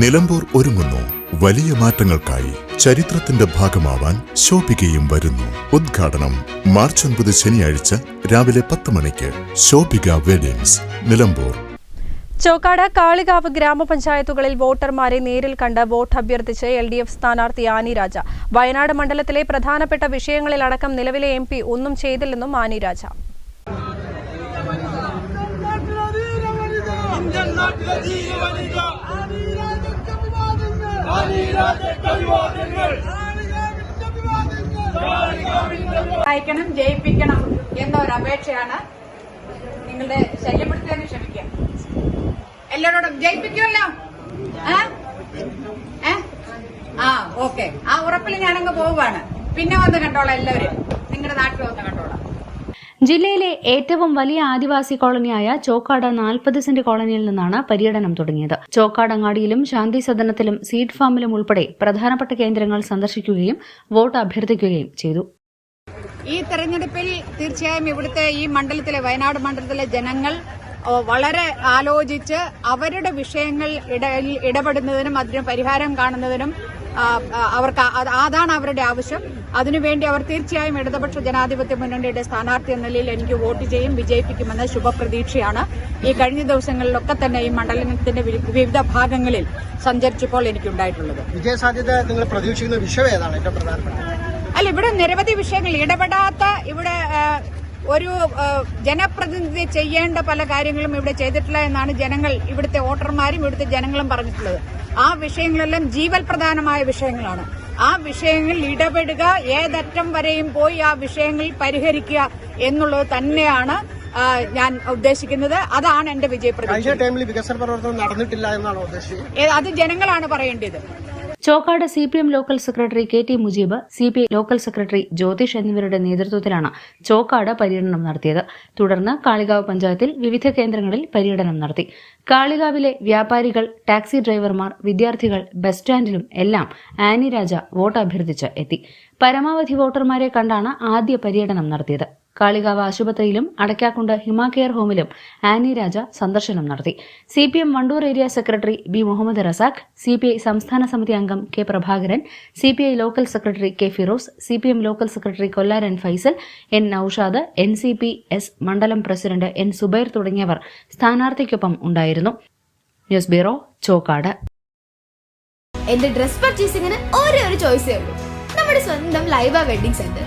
നിലമ്പൂർ ഒരുങ്ങുന്നു. വലിയ മാറ്റങ്ങൾക്കായി ചരിത്രത്തിന്റെ ഭാഗമാവാൻ ശോഭികയും വരുന്നു. ഉദ്ഘാടനം മാർച്ച് ഒൻപത് ശനിയാഴ്ച രാവിലെ പത്ത് മണിക്ക് ശോഭിക വെഡിങ്സ് നിലമ്പൂർ. ചോക്കാട് കാളികാവ് ഗ്രാമപഞ്ചായത്തുകളിൽ വോട്ടർമാരെ നേരിൽ കണ്ട് വോട്ട് അഭ്യർത്ഥിച്ച് എൽ ഡി എഫ് സ്ഥാനാർത്ഥി ആനി രാജ വയനാട് മണ്ഡലത്തിലെ പ്രധാനപ്പെട്ട വിഷയങ്ങളിലടക്കം നിലവിലെ എം പി ഒന്നും ചെയ്തില്ലെന്നും ആനി രാജ ഇന്ത്യൻ നാട്ടിലെ അയക്കണം ജയിപ്പിക്കണം എന്ന ഒരു അപേക്ഷയാണ് നിങ്ങളുടെ ശല്യപ്പെടുത്തിയതിന് ക്ഷമിക്കുക. എല്ലാരോടും ജയിപ്പിക്കുമല്ലോ? ആ ഓക്കെ. ആ ഉറപ്പിൽ ഞാനങ്ങ് പോവുകയാണ്. പിന്നെ വന്ന് കണ്ടോളാം എല്ലാവരും. നിങ്ങളുടെ നാട്ടിൽ വന്ന് കണ്ടോളാം. ജില്ലയിലെ ഏറ്റവും വലിയ ആദിവാസി കോളനിയായ ചോക്കാട് നാൽപ്പത് സെന്റ് കോളനിയിൽ നിന്നാണ് പര്യടനം തുടങ്ങിയത്. ചോക്കാടങ്ങാടിയിലും ശാന്തി സദനത്തിലും സീഡ് ഫാമിലും ഉൾപ്പെടെ പ്രധാനപ്പെട്ട കേന്ദ്രങ്ങൾ സന്ദർശിക്കുകയും വോട്ട് അഭ്യർത്ഥിക്കുകയും ചെയ്തു. ഈ തെരഞ്ഞെടുപ്പിൽ തീർച്ചയായും ഇവിടുത്തെ ഈ മണ്ഡലത്തിലെ വയനാട് മണ്ഡലത്തിലെ ജനങ്ങൾ വളരെ ആലോചിച്ച് അവരുടെ വിഷയങ്ങൾ ഇടപെടുന്നതിനും അതിന് പരിഹാരം കാണുന്നതിനും അവർക്ക് അത് അതാണ് അവരുടെ ആവശ്യം. അതിനുവേണ്ടി അവർ തീർച്ചയായും ഇടതുപക്ഷ ജനാധിപത്യ മുന്നണിയുടെ സ്ഥാനാർത്ഥി എന്ന നിലയിൽ എനിക്ക് വോട്ട് ചെയ്യും വിജയിപ്പിക്കുമെന്ന ശുഭപ്രതീക്ഷയാണ്. ഈ കഴിഞ്ഞ ദിവസങ്ങളിലൊക്കെ തന്നെ ഈ മണ്ഡലത്തിന്റെ വിവിധ ഭാഗങ്ങളിൽ സഞ്ചരിച്ചപ്പോൾ എനിക്കുണ്ടായിട്ടുള്ളത്. വിജയസാധ്യത നിങ്ങൾ പ്രതീക്ഷിക്കുന്ന വിഷയം ഏതാണ് ഏറ്റവും അല്ല ഇവിടെ നിരവധി വിഷയങ്ങൾ ഇടപെടാത്ത ഇവിടെ ഒരു ജനപ്രതിനിധി ചെയ്യേണ്ട പല കാര്യങ്ങളും ഇവിടെ ചെയ്തിട്ടില്ല എന്നാണ് ജനങ്ങൾ ഇവിടുത്തെ വോട്ടർമാരും ഇവിടുത്തെ ജനങ്ങളും പറഞ്ഞിട്ടുള്ളത്. ആ വിഷയങ്ങളെല്ലാം ജീവൽ പ്രധാനമായ വിഷയങ്ങളാണ്. ആ വിഷയങ്ങളിൽ ഇടപെടുക ഏതറ്റം വരെയും പോയി ആ വിഷയങ്ങൾ പരിഹരിക്കുക എന്നുള്ളത് തന്നെയാണ് ഞാൻ ഉദ്ദേശിക്കുന്നത്. അതാണ് എന്റെ വിജയപ്രതീക്ഷ ടൈമിൽ വികസന പ്രവർത്തനം നടന്നിട്ടില്ല എന്നാണ് ഉദ്ദേശിച്ചത്? അത് ജനങ്ങളാണ് പറയേണ്ടത്. Chokkad C P M local secretary K T Mujeeb C P I local secretary Jyothish എന്നിവരുടെ നേതൃത്വത്തിലാണ് ചോക്കാട് പര്യടനം നടത്തിയത്. തുടർന്ന് കാളികാവ് പഞ്ചായത്തിൽ വിവിധ കേന്ദ്രങ്ങളിൽ പര്യടനം നടത്തി. കാളികാവിലെ വ്യാപാരികൾ ടാക്സി ഡ്രൈവർമാർ വിദ്യാർത്ഥികൾ ബസ് സ്റ്റാൻഡിലും എല്ലാം ആനി രാജ വോട്ട് അഭ്യർത്ഥിച്ച് എത്തി. പരമാവധി വോട്ടർമാരെ കണ്ടാണ് ആദ്യ പര്യടനം നടത്തിയത്. കാളികാവ് ആശുപത്രിയിലും അടയ്ക്കാക്കുണ്ട് ഹിമാകെയർ ഹോമിലും ആനി രാജ സന്ദർശനം നടത്തി. C P M Wandoor area secretary B Muhammad Razak C P I സംസ്ഥാന സമിതി അംഗം K Prabhakaran C P I local secretary K Firoz C P M local secretary Kollaran Faisal N Noushad N C P S മണ്ഡലം president N Zubair തുടങ്ങിയവർ സ്ഥാനാർത്ഥിക്കൊപ്പം ഉണ്ടായിരുന്നു. News bureau Chokkad. എന്റെ dress പർച്ചേസിംഗിന് ഒരേ ഒരു ചോയ്സേ ഉള്ളൂ. നമ്മുടെ സ്വന്തം Laiba wedding centre.